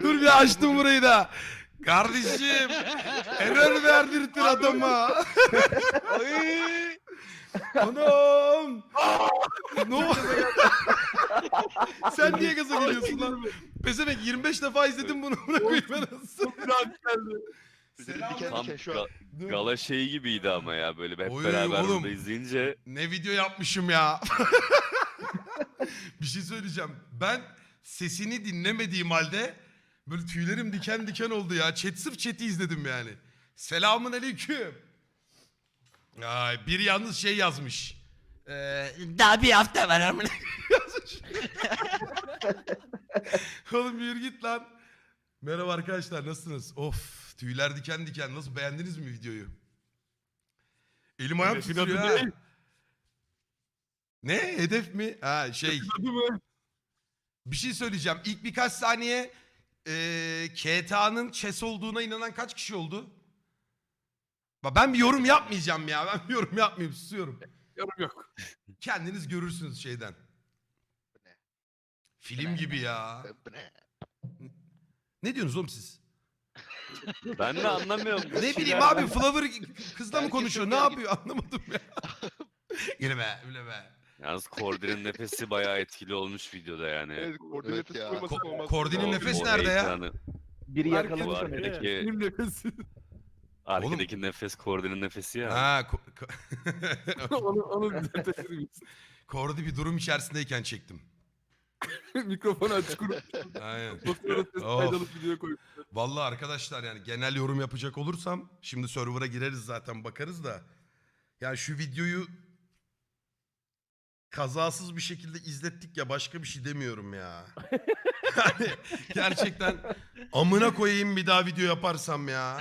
Dur bir açtım burayı da. Kardeşim error verdirtin adama. Ay. Anam. ne? Sen niye gaza geliyorsun lan? Pezevenk 25 defa izledim bunu. Buna koyayım nasıl? Tam an. ga- gala şeyi gibiydi ama ya böyle hep Oy, beraber oğlum. burada izleyince Ne video yapmışım ya. bir şey söyleyeceğim. Ben sesini dinlemediğim halde böyle tüylerim diken diken oldu ya. Chat sırf chat'i izledim yani. Selamun aleyküm. Ay, biri yalnız şey yazmış. Ee, daha bir hafta var amına yazmış. Oğlum yürü git lan. Merhaba arkadaşlar nasılsınız? Of tüyler diken diken. Nasıl beğendiniz mi videoyu? Elim ayağım Hedefin titriyor adı ha. ne? Ne? Hedef mi? Ha şey. Hadi mı? Bir şey söyleyeceğim. İlk birkaç saniye eee KTA'nın chess olduğuna inanan kaç kişi oldu? Bak Ben bir yorum yapmayacağım ya. Ben bir yorum yapmayayım. Susuyorum. Yorum yok. Kendiniz görürsünüz şeyden. ne? Film gibi ya. Ne? Ne diyorsunuz oğlum siz? ben de anlamıyorum. Ne bileyim abi Flower kızla mı konuşuyor? Ne yapıyor? Anlamadım ya. Öyle be. Yalnız Kordi'nin nefesi bayağı etkili olmuş videoda yani. Evet, koordinat Evet ya. koymasak Ko- olmaz. O- nefes nerede ya? ekranı- Biri Herkes yakalamış onu. Peki. Benim nefesi. Arkadaki nefes Kordi'nin nefesi ya. Ha, ko- ko- onu, onu düzeltebilir miyiz? Kordi bir durum içerisindeyken çektim. Mikrofonu aç kurup. Aynen. Sonra ses Of. kaydalı video koy. Vallahi arkadaşlar yani genel yorum yapacak olursam şimdi server'a gireriz zaten bakarız da. Yani şu videoyu kazasız bir şekilde izlettik ya başka bir şey demiyorum ya. yani gerçekten amına koyayım bir daha video yaparsam ya.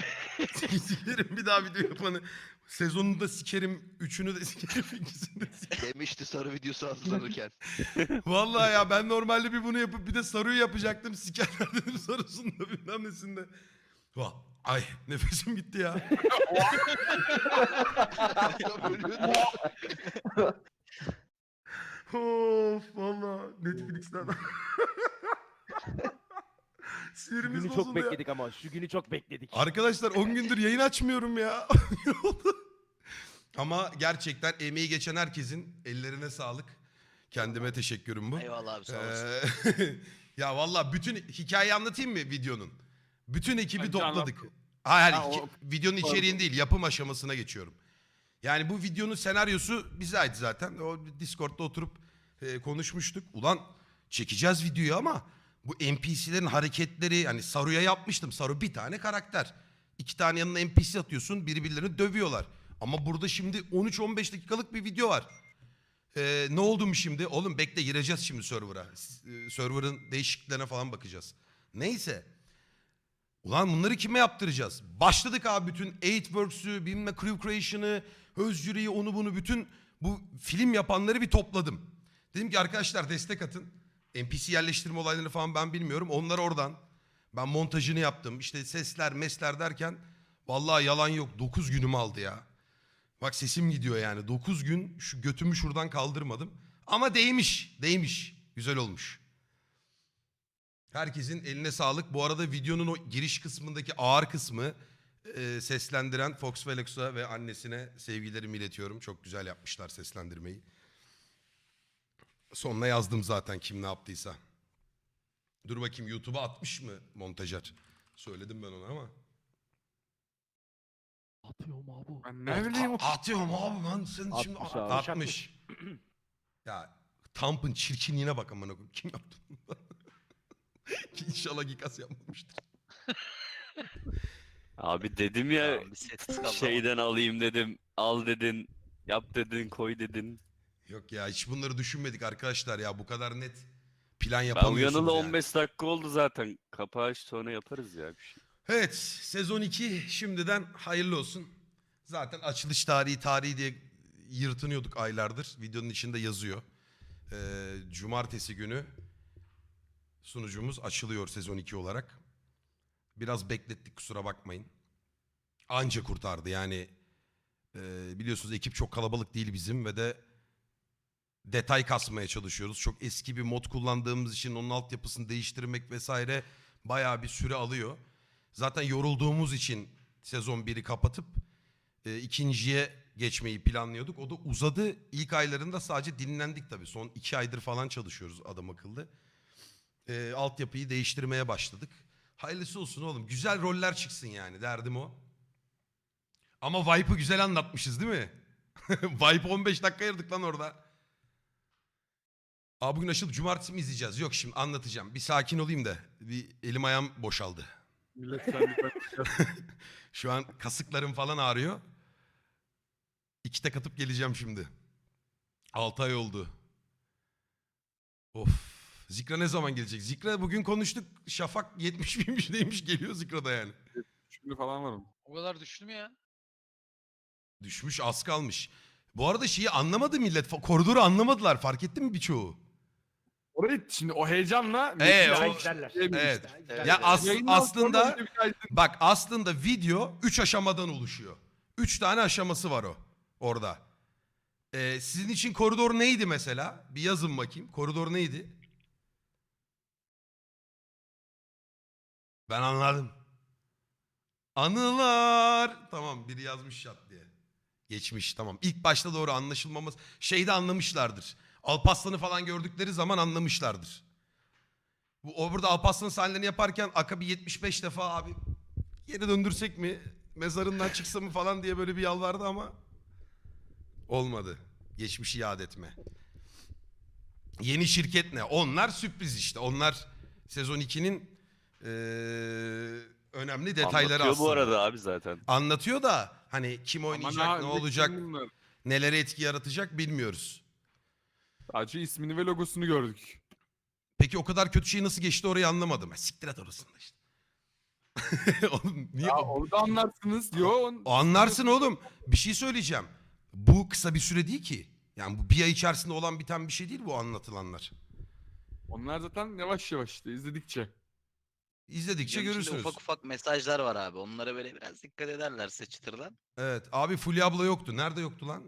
sikerim bir daha video yapanı. Sezonunu da sikerim, üçünü de sikerim, ikisini de sikerim. Demişti sarı videosu hazırlanırken. Vallahi ya ben normalde bir bunu yapıp bir de sarıyı yapacaktım. Sikerler dedim sarısında bilmem nesinde. Vah, Ay nefesim gitti ya. Of valla Netflix'ten. Sinirimiz günü çok ya. bekledik ama şu günü çok bekledik. Arkadaşlar 10 gündür yayın açmıyorum ya. Ama gerçekten emeği geçen herkesin ellerine sağlık. Kendime teşekkürüm bu. Eyvallah abi sağ olasın. Ee, ya valla bütün hikayeyi anlatayım mı videonun? Bütün ekibi Bence topladık. anlat. Hayır, Ha, o- videonun içeriğin değil, yapım aşamasına geçiyorum. Yani bu videonun senaryosu bize ait zaten. O Discord'da oturup e, konuşmuştuk. Ulan çekeceğiz videoyu ama bu NPC'lerin hareketleri hani Saru'ya yapmıştım. Saru bir tane karakter. İki tane yanına NPC atıyorsun birbirlerini dövüyorlar. Ama burada şimdi 13-15 dakikalık bir video var. Ee, ne oldu mu şimdi? Oğlum bekle gireceğiz şimdi server'a. S- e, Server'ın değişikliklerine falan bakacağız. Neyse. Ulan bunları kime yaptıracağız? Başladık abi bütün 8works'ü, bilmem Crew Creation'ı, Özcüre'yi, onu bunu bütün bu film yapanları bir topladım. Dedim ki arkadaşlar destek atın. NPC yerleştirme olaylarını falan ben bilmiyorum. Onlar oradan. Ben montajını yaptım. İşte sesler, mesler derken vallahi yalan yok. 9 günüm aldı ya. Bak sesim gidiyor yani. 9 gün şu götümü şuradan kaldırmadım. Ama değmiş, değmiş. Güzel olmuş. Herkesin eline sağlık. Bu arada videonun o giriş kısmındaki ağır kısmı e, seslendiren Fox Velox'a ve annesine sevgilerimi iletiyorum. Çok güzel yapmışlar seslendirmeyi. Sonuna yazdım zaten kim ne yaptıysa. Dur bakayım YouTube'a atmış mı montajer? Söyledim ben ona ama. Atıyorum abi. Ben ne bileyim. A- atıyorum abi lan sen şimdi Atmış abi. atmış. ya Tamp'ın çirkinliğine bak amına koyayım. Kim yaptı bunu? İnşallah Gikas yapmamıştır. Abi dedim ya ama. şeyden alayım dedim. Al dedin. Yap dedin, koy dedin. Yok ya hiç bunları düşünmedik arkadaşlar ya bu kadar net plan Ben yapamıyorsunuz uyanalı yani. 15 dakika oldu zaten. Kapağı aç sonra yaparız ya bir şey. Evet sezon 2 şimdiden hayırlı olsun. Zaten açılış tarihi tarihi diye yırtınıyorduk aylardır. Videonun içinde yazıyor. Ee, cumartesi günü sunucumuz açılıyor sezon 2 olarak. Biraz beklettik kusura bakmayın. Anca kurtardı yani. e, biliyorsunuz ekip çok kalabalık değil bizim ve de detay kasmaya çalışıyoruz. Çok eski bir mod kullandığımız için onun altyapısını değiştirmek vesaire bayağı bir süre alıyor. Zaten yorulduğumuz için sezon 1'i kapatıp e, ikinciye geçmeyi planlıyorduk. O da uzadı. İlk aylarında sadece dinlendik tabii. Son iki aydır falan çalışıyoruz adam akıllı. E, altyapıyı değiştirmeye başladık. Hayırlısı olsun oğlum. Güzel roller çıksın yani derdim o. Ama Vibe'ı güzel anlatmışız değil mi? Vibe 15 dakika ayırdık lan orada. Aa bugün Aşıl cumartesi mi izleyeceğiz? Yok şimdi anlatacağım. Bir sakin olayım da. Bir elim ayağım boşaldı. Millet Şu an kasıklarım falan ağrıyor. İki tek atıp geleceğim şimdi. 6 ay oldu. Of. Zikra ne zaman gelecek? Zikra bugün konuştuk. Şafak 70 binmiş neymiş geliyor Zikra'da yani. Şimdi falan var onun. O kadar düştü mü ya? Düşmüş az kalmış. Bu arada şeyi anlamadı millet. Fa- Koridoru anlamadılar. Fark ettin mi birçoğu? Orayı şimdi o heyecanla... Ee, o- diyemiyor Evet. Ya as- aslında kaydı- bak aslında video 3 aşamadan oluşuyor. 3 tane aşaması var o orada. Ee, sizin için koridor neydi mesela? Bir yazın bakayım. Koridor neydi? Ben anladım. Anılar. Tamam biri yazmış şat diye. Geçmiş tamam. İlk başta doğru anlaşılmaması. Şeyde anlamışlardır. Alpaslan'ı falan gördükleri zaman anlamışlardır. Bu o burada Alparslan sahnelerini yaparken Aka bir 75 defa abi geri döndürsek mi? Mezarından çıksa mı falan diye böyle bir yalvardı ama olmadı. Geçmişi yad etme. Yeni şirket ne? Onlar sürpriz işte. Onlar sezon 2'nin eee, önemli detayları Anlatıyor aslında. bu arada abi zaten. Anlatıyor da hani kim oynayacak, ne ne olacak, nelere etki yaratacak bilmiyoruz. Sadece ismini ve logosunu gördük. Peki o kadar kötü şey nasıl geçti orayı anlamadım. Ha, Siktir et orasında işte. Oğlum niye? Ya orada anlarsınız. Yo. on- O anlarsın oğlum. Bir şey söyleyeceğim. Bu kısa bir süre değil ki. Yani bu bir ay içerisinde olan biten bir şey değil bu anlatılanlar. Onlar zaten yavaş yavaş işte izledikçe. İzledikçe Videonun içinde görürsünüz. Ufak ufak mesajlar var abi. Onlara böyle biraz dikkat ederlerse çıtırdan. Evet. Abi Fulya abla yoktu. Nerede yoktu lan?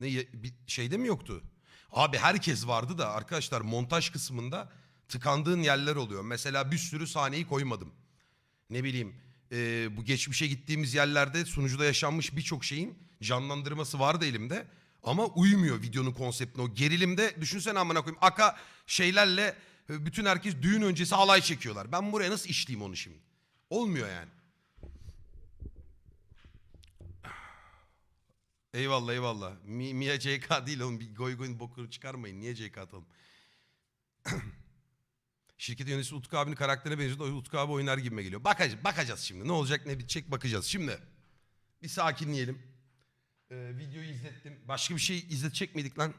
Ne ye- bir şeyde mi yoktu? Abi herkes vardı da arkadaşlar montaj kısmında tıkandığın yerler oluyor. Mesela bir sürü sahneyi koymadım. Ne bileyim e, bu geçmişe gittiğimiz yerlerde sunucuda yaşanmış birçok şeyin canlandırması vardı elimde. Ama uymuyor videonun konseptine. O gerilimde düşünsene amına koyayım. Aka şeylerle bütün herkes düğün öncesi halay çekiyorlar. Ben buraya nasıl işleyeyim onu şimdi? Olmuyor yani. Eyvallah eyvallah. Mi, Mia CK değil oğlum. Bir goy goyun bokunu çıkarmayın. Niye CK atalım? Şirket yöneticisi Utku abinin karakterine benziyor. Utku abi oynar gibime geliyor. Bakacağız, bakacağız şimdi. Ne olacak ne bitecek bakacağız. Şimdi bir sakinleyelim. Ee, videoyu izlettim. Başka bir şey izletecek miydik lan?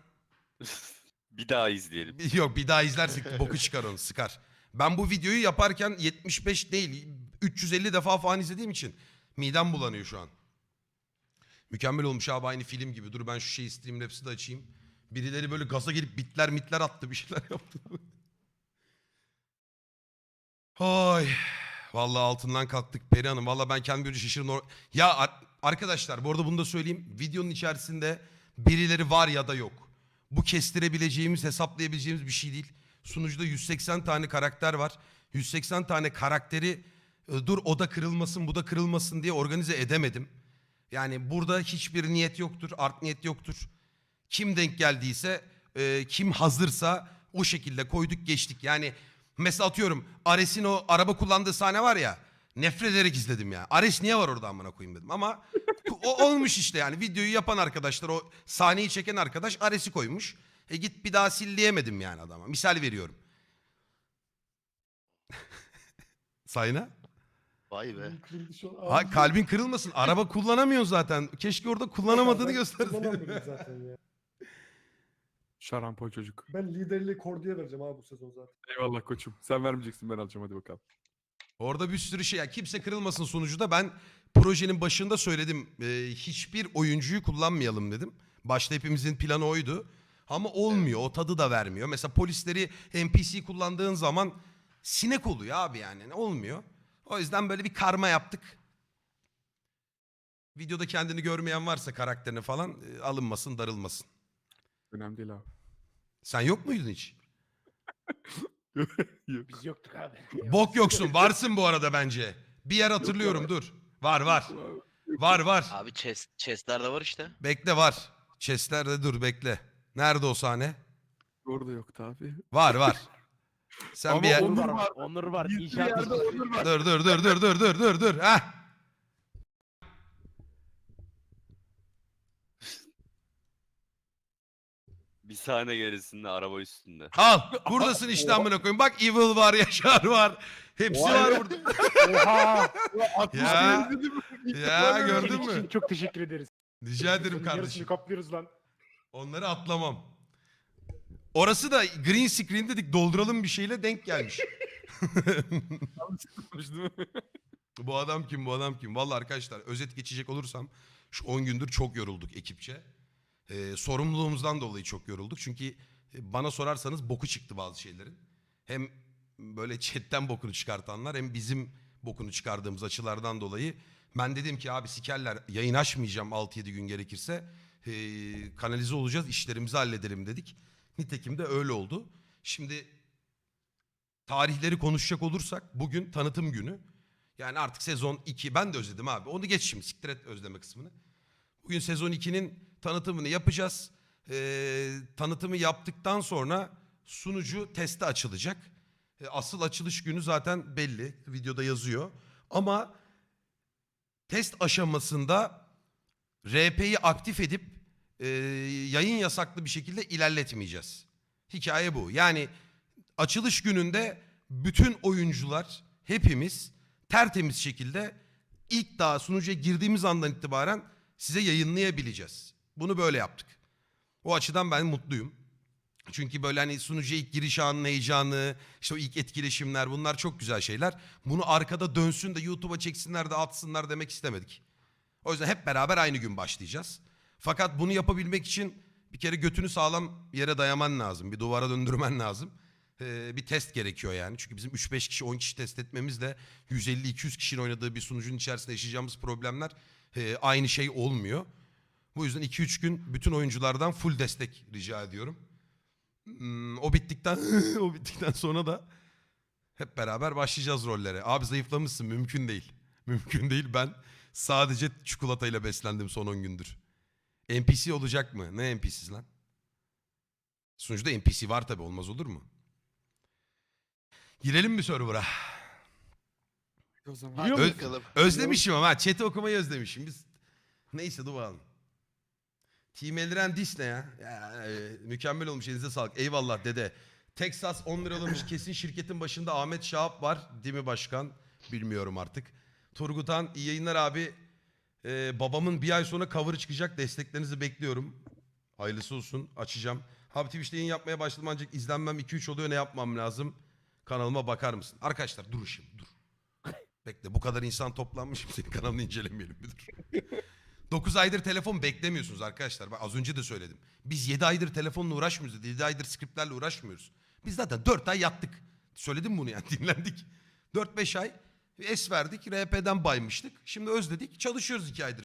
Bir daha izleyelim. Yok bir daha izlersek boku çıkar onu sıkar. Ben bu videoyu yaparken 75 değil 350 defa falan izlediğim için midem bulanıyor şu an. Mükemmel olmuş abi aynı film gibi. Dur ben şu şeyi Streamlabs'i de açayım. Birileri böyle gaza gelip bitler mitler attı bir şeyler yaptı. Hay. Vallahi altından kalktık Peri Hanım. Vallahi ben kendim böyle şaşırdım. Ya ar- arkadaşlar bu arada bunu da söyleyeyim. Videonun içerisinde birileri var ya da yok. Bu kestirebileceğimiz, hesaplayabileceğimiz bir şey değil. Sunucuda 180 tane karakter var. 180 tane karakteri e, dur o da kırılmasın bu da kırılmasın diye organize edemedim. Yani burada hiçbir niyet yoktur, art niyet yoktur. Kim denk geldiyse, e, kim hazırsa o şekilde koyduk geçtik. Yani mesela atıyorum Ares'in o araba kullandığı sahne var ya. Nefret ederek izledim ya. Ares niye var orada amına koyayım dedim. Ama o olmuş işte yani. Videoyu yapan arkadaşlar, o sahneyi çeken arkadaş Ares'i koymuş. E git bir daha sil diyemedim yani adama. Misal veriyorum. Sayna? Vay be. Kırıldı şu an. Ha, kalbin kırılmasın. Araba kullanamıyorsun zaten. Keşke orada kullanamadığını Ben gösterseydin. kullanamıyorum zaten ya. Şarampol çocuk. Ben liderliği Kordi'ye vereceğim abi bu sezon zaten. Eyvallah koçum. Sen vermeyeceksin ben alacağım hadi bakalım. Orada bir sürü şey. ya kimse kırılmasın sonucuda. Ben projenin başında söyledim. e, hiçbir oyuncuyu kullanmayalım dedim. Başta hepimizin planı oydu. Ama olmuyor. O tadı da vermiyor. Mesela polisleri NPC kullandığın zaman sinek oluyor abi yani. Olmuyor. O yüzden böyle bir karma yaptık. Videoda kendini görmeyen varsa karakterini falan e, alınmasın, darılmasın. Önemli değil abi. Sen yok muydun hiç? Biz yoktuk abi. Bok yoksun. Varsın bu arada bence. Bir yer hatırlıyorum dur. Var var. Var var. Abi chest, chestlerde var işte. Bekle var. Chest'lerde dur bekle. Nerede o sahne? Orada yoktu abi. Var var. Sen Ama bir yer... Onur var. Onur var. İnşaat yerde. Onur var. Dur dur dur dur dur dur dur dur. Heh. Bir sahne gerisinde araba üstünde. Al. Buradasın işte amına koyayım. Bak Evil var, Yaşar var. Hepsi Vay var be. burada. Oha. Ya. Ya gördün mü? çok teşekkür ederiz. Rica ederim Yarısını kardeşim. kaplıyoruz lan. Onları atlamam. Orası da green screen dedik dolduralım bir şeyle denk gelmiş. Bu adam kim bu adam kim? Vallahi arkadaşlar özet geçecek olursam şu 10 gündür çok yorulduk ekipçe. Ee, sorumluluğumuzdan dolayı çok yorulduk. Çünkü e, bana sorarsanız boku çıktı bazı şeylerin. Hem böyle chatten bokunu çıkartanlar hem bizim bokunu çıkardığımız açılardan dolayı ben dedim ki abi sikerler yayın açmayacağım 6-7 gün gerekirse. Ee, kanalize olacağız işlerimizi halledelim dedik. Nitekim de öyle oldu. Şimdi tarihleri konuşacak olursak bugün tanıtım günü. Yani artık sezon 2 ben de özledim abi. Onu geç şimdi siktir et özleme kısmını. Bugün sezon 2'nin tanıtımını yapacağız. Ee, tanıtımı yaptıktan sonra sunucu teste açılacak. Ee, asıl açılış günü zaten belli. Videoda yazıyor. Ama test aşamasında RP'yi aktif edip e, yayın yasaklı bir şekilde ilerletmeyeceğiz. Hikaye bu. Yani açılış gününde bütün oyuncular hepimiz tertemiz şekilde ilk daha sunucuya girdiğimiz andan itibaren size yayınlayabileceğiz. Bunu böyle yaptık. O açıdan ben mutluyum. Çünkü böyle hani sunucuya ilk giriş anının heyecanı, işte o ilk etkileşimler bunlar çok güzel şeyler. Bunu arkada dönsün de YouTube'a çeksinler de atsınlar demek istemedik. O yüzden hep beraber aynı gün başlayacağız. Fakat bunu yapabilmek için bir kere götünü sağlam yere dayaman lazım. Bir duvara döndürmen lazım. Ee, bir test gerekiyor yani. Çünkü bizim 3-5 kişi 10 kişi test etmemizle 150-200 kişinin oynadığı bir sunucunun içerisinde yaşayacağımız problemler e, aynı şey olmuyor. Bu yüzden 2-3 gün bütün oyunculardan full destek rica ediyorum. Hmm, o bittikten o bittikten sonra da hep beraber başlayacağız rollere. Abi zayıflamışsın mümkün değil. Mümkün değil ben sadece çikolatayla beslendim son 10 gündür. NPC olacak mı? Ne NPC'si lan? Sunucuda NPC var tabi olmaz olur mu? Girelim mi server'a? O zaman. Ö-. Özlemişim ama ha, chat'i okumayı özlemişim. Biz neyse dur bakalım. Team Eldiren dis ne ya? ya e, mükemmel olmuş elinize sağlık. Eyvallah dede. Texas 10 lira olmuş kesin şirketin başında Ahmet Şahap var. Değil mi başkan? Bilmiyorum artık. Turgutan iyi yayınlar abi. Ee, babamın bir ay sonra cover çıkacak. Desteklerinizi bekliyorum. Hayırlısı olsun. Açacağım. Abi Twitch'te yayın yapmaya başladım ancak izlenmem 2-3 oluyor. Ne yapmam lazım? Kanalıma bakar mısın? Arkadaşlar dur şimdi dur. Bekle bu kadar insan toplanmış. Senin kanalını incelemeyelim bir dur. 9 aydır telefon beklemiyorsunuz arkadaşlar. Bak az önce de söyledim. Biz 7 aydır telefonla uğraşmıyoruz. 7 aydır skriptlerle uğraşmıyoruz. Biz zaten 4 ay yattık. Söyledim bunu yani dinlendik. 4-5 ay es verdik. RP'den baymıştık. Şimdi özledik. Çalışıyoruz 2 aydır.